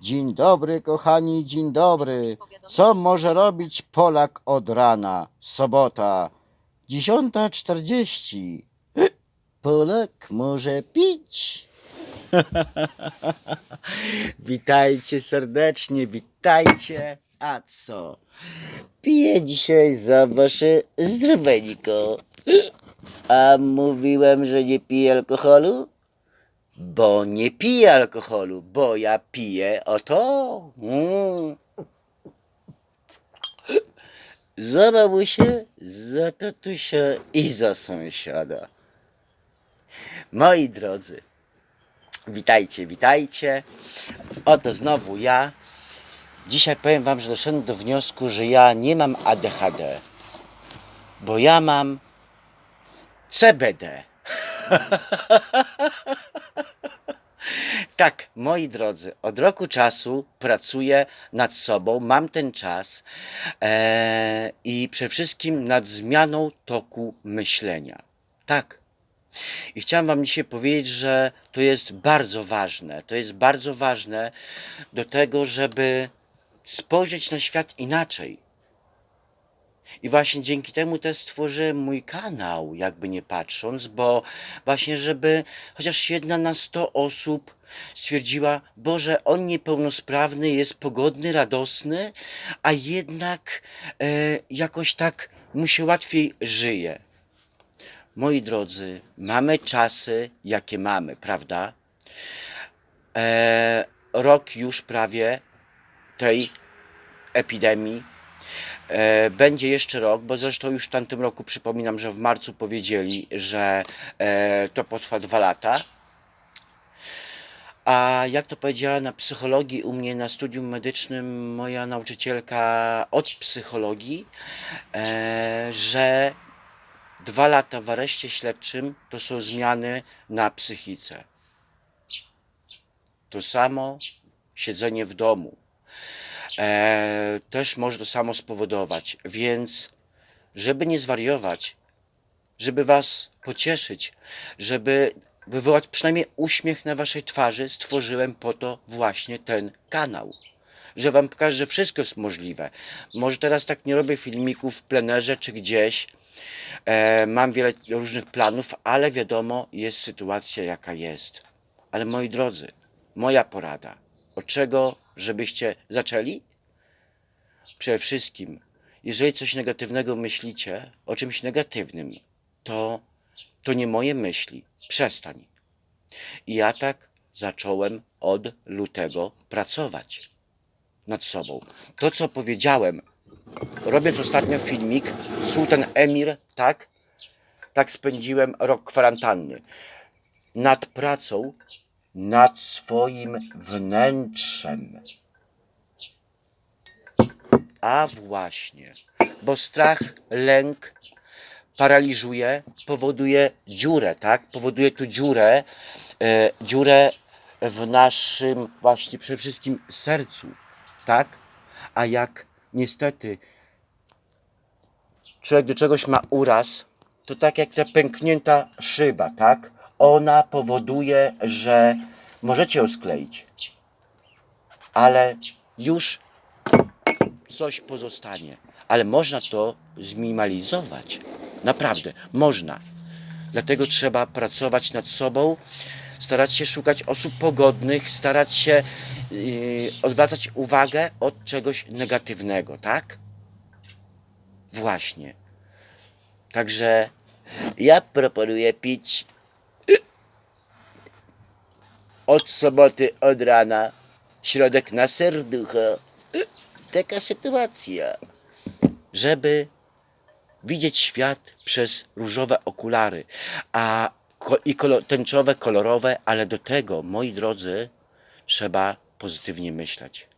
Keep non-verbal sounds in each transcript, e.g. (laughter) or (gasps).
Dzień dobry, kochani, dzień dobry. Co może robić Polak od rana? Sobota, 10.40. (gasps) Polak może pić. (laughs) Witajcie serdecznie, witajcie. A co? Piję dzisiaj za wasze zdroweniko. (gasps) A mówiłem, że nie piję alkoholu? Bo nie piję alkoholu, bo ja piję oto. Mm. Za babusię, za tatusia i za sąsiada. Moi drodzy, witajcie, witajcie. Oto znowu ja. Dzisiaj powiem wam, że doszedłem do wniosku, że ja nie mam ADHD, bo ja mam CBD. (laughs) Tak, moi drodzy, od roku czasu pracuję nad sobą, mam ten czas e, i przede wszystkim nad zmianą toku myślenia. Tak. I chciałem Wam dzisiaj powiedzieć, że to jest bardzo ważne. To jest bardzo ważne do tego, żeby spojrzeć na świat inaczej. I właśnie dzięki temu też stworzyłem mój kanał, jakby nie patrząc, bo właśnie, żeby chociaż jedna na 100 osób stwierdziła, Boże, on niepełnosprawny jest pogodny, radosny, a jednak e, jakoś tak mu się łatwiej żyje. Moi drodzy, mamy czasy, jakie mamy, prawda? E, rok już prawie tej epidemii. E, będzie jeszcze rok, bo zresztą już w tamtym roku przypominam, że w marcu powiedzieli, że e, to potrwa dwa lata. A jak to powiedziała na psychologii u mnie na studium medycznym moja nauczycielka od psychologii, e, że dwa lata w areszcie śledczym to są zmiany na psychice. To samo siedzenie w domu e, też może to samo spowodować. Więc, żeby nie zwariować, żeby Was pocieszyć, żeby wywołać przynajmniej uśmiech na Waszej twarzy, stworzyłem po to właśnie ten kanał. Że Wam pokażę, że wszystko jest możliwe. Może teraz tak nie robię filmików w plenerze czy gdzieś. E, mam wiele różnych planów, ale wiadomo, jest sytuacja jaka jest. Ale moi drodzy, moja porada. Od czego, żebyście zaczęli? Przede wszystkim, jeżeli coś negatywnego myślicie, o czymś negatywnym, to, to nie moje myśli. Przestań. I ja tak zacząłem od lutego pracować nad sobą. To, co powiedziałem, robiąc ostatnio filmik, Sultan Emir, tak? Tak spędziłem rok kwarantanny. Nad pracą, nad swoim wnętrzem. A właśnie, bo strach, lęk paraliżuje, powoduje dziurę, tak? Powoduje tu dziurę, e, dziurę w naszym właśnie przede wszystkim sercu, tak? A jak niestety człowiek do czegoś ma uraz, to tak jak ta pęknięta szyba, tak? Ona powoduje, że możecie ją skleić, ale już coś pozostanie. Ale można to zminimalizować. Naprawdę, można. Dlatego trzeba pracować nad sobą, starać się szukać osób pogodnych, starać się yy, odwracać uwagę od czegoś negatywnego, tak? Właśnie. Także ja proponuję pić od soboty od rana, środek na serducho. Taka sytuacja. Żeby widzieć świat przez różowe okulary, a i kolo- tęczowe, kolorowe, ale do tego, moi drodzy, trzeba pozytywnie myśleć.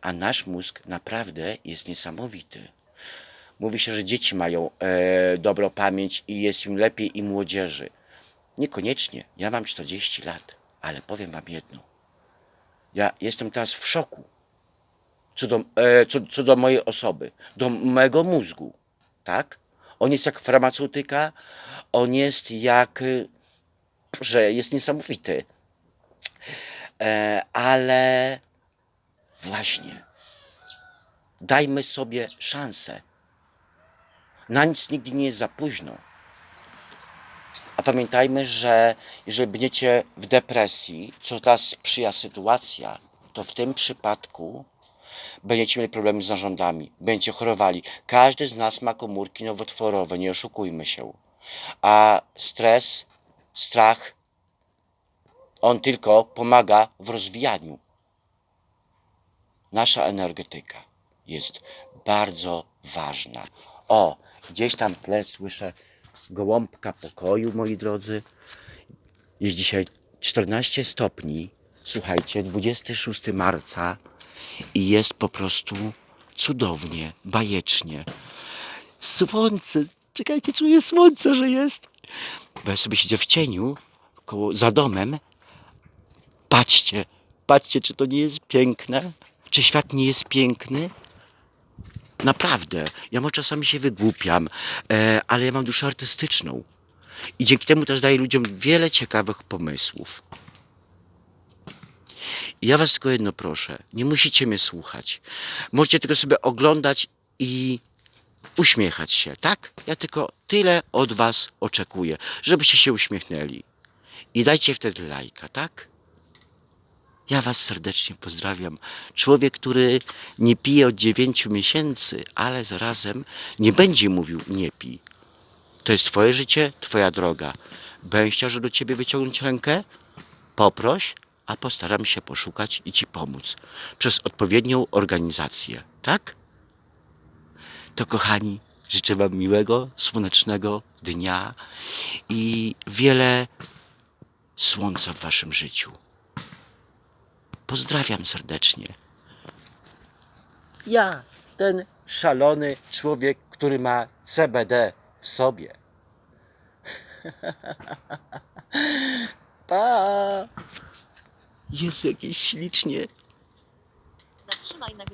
A nasz mózg naprawdę jest niesamowity. Mówi się, że dzieci mają e, dobrą pamięć i jest im lepiej i młodzieży. Niekoniecznie. Ja mam 40 lat, ale powiem wam jedno. Ja jestem teraz w szoku co do, e, co, co do mojej osoby, do mojego mózgu, tak? On jest jak farmaceutyka, on jest jak, y, że jest niesamowity. E, ale Właśnie. Dajmy sobie szansę. Na nic nigdy nie jest za późno. A pamiętajmy, że jeżeli będziecie w depresji, co teraz sprzyja sytuacja, to w tym przypadku będziecie mieli problemy z narządami, będziecie chorowali. Każdy z nas ma komórki nowotworowe, nie oszukujmy się. A stres, strach, on tylko pomaga w rozwijaniu. Nasza energetyka jest bardzo ważna. O, gdzieś tam tle słyszę gołąbka pokoju, moi drodzy. Jest dzisiaj 14 stopni. Słuchajcie, 26 marca i jest po prostu cudownie, bajecznie. Słońce, czekajcie, czuję słońce, że jest. Bo ja sobie siedzę w cieniu, koło, za domem. Patrzcie, patrzcie, czy to nie jest piękne? Czy świat nie jest piękny? Naprawdę. Ja może czasami się wygłupiam, e, ale ja mam duszę artystyczną. I dzięki temu też daję ludziom wiele ciekawych pomysłów. I ja was tylko jedno proszę, nie musicie mnie słuchać. Możecie tylko sobie oglądać i uśmiechać się, tak? Ja tylko tyle od was oczekuję, żebyście się uśmiechnęli. I dajcie wtedy lajka, tak? Ja Was serdecznie pozdrawiam. Człowiek, który nie pije od 9 miesięcy, ale zarazem nie będzie mówił nie pij. To jest Twoje życie, Twoja droga. Chciał, żeby do Ciebie wyciągnąć rękę? Poproś, a postaram się poszukać i Ci pomóc. Przez odpowiednią organizację, tak? To kochani, życzę Wam miłego, słonecznego dnia i wiele słońca w Waszym życiu. Pozdrawiam serdecznie. Ja, ten szalony człowiek, który ma CBD w sobie. (laughs) pa! Jest jakieś ślicznie. Zatrzymaj nagrywanie.